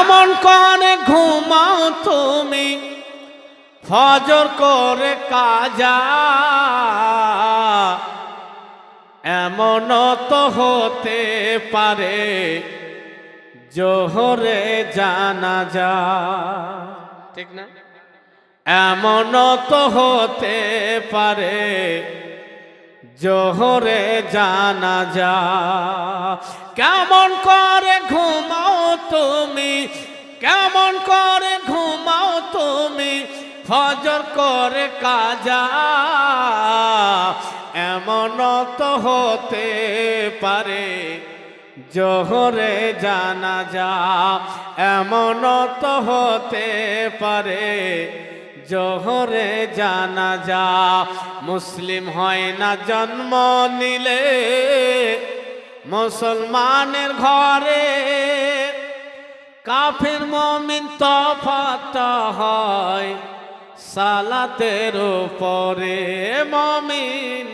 কেমন করে ঘুমাও তুমি ফজর করে কাজা। এমন তো হতে পারে জোহরে জানা যা ঠিক না? এমন তো হতে পারে জোহরে জানা যা কেমন করে ঘুমাও তুমি? কেমন করে ঘুমাও তুমি? ফজর করে কাজা। এমন তো হতে পারে জোহরে জানা যা এমন তো হতে পারে জোহরে জানা যা মুসলিম হয় না জন্ম নিলে মুসলমানের ঘরে কাফের মমিন তফাত হয়, সালাতের উপরে, মমিন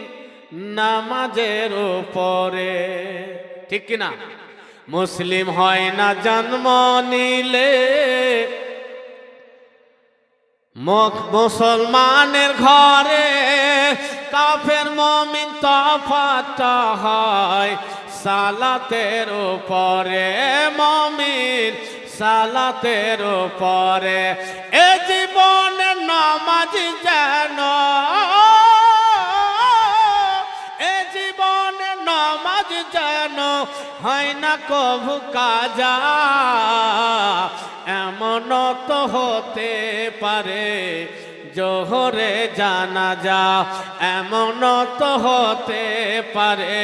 নামাজের উপরে। ঠিক কিনা মুসলিম হয় না জন্ম নিলে, মুখ মুসলমানের ঘরে কাফের মমিন তফাত হয় সালাতের উপরে মমিন, সালাতের উপরে এ জীবনে নামাজ যেন। এ জীবনে নামাজ যেন হয় না কভু কাজা। এমন তো হতে পারে জোহরে জানা যা এমন তো হতে পারে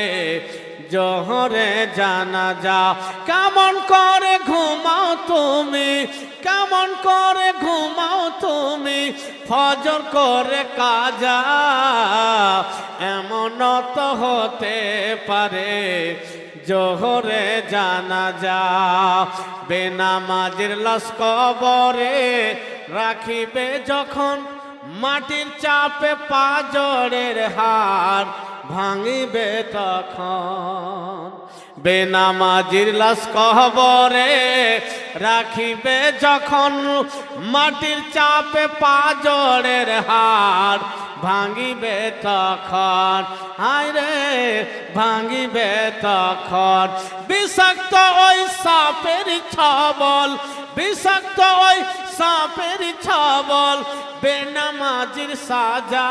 জোহরে জানা যা কেমন করে ঘুমাও তুমি? কেমন করে ঘুমাও তুমি? ফজর করে কাজা। এমন তো হতে পারে জোহরে জানা যা বেনামাজির লস্কবরে রাখিবে যখন মাটির চাপে পাজরের হার। ভাঙিবে তখন বেনামাজির লাশ কহবরে রাখিবে যখন মাটির চাপে পাজরের হার ভাঙিবে তখন হায় রে ভাঙিবে তখন বিষাক্ত ওই সাপের ছবল, বিষাক্ত ওই সাপের ছবল, বেনামাজির সাজা।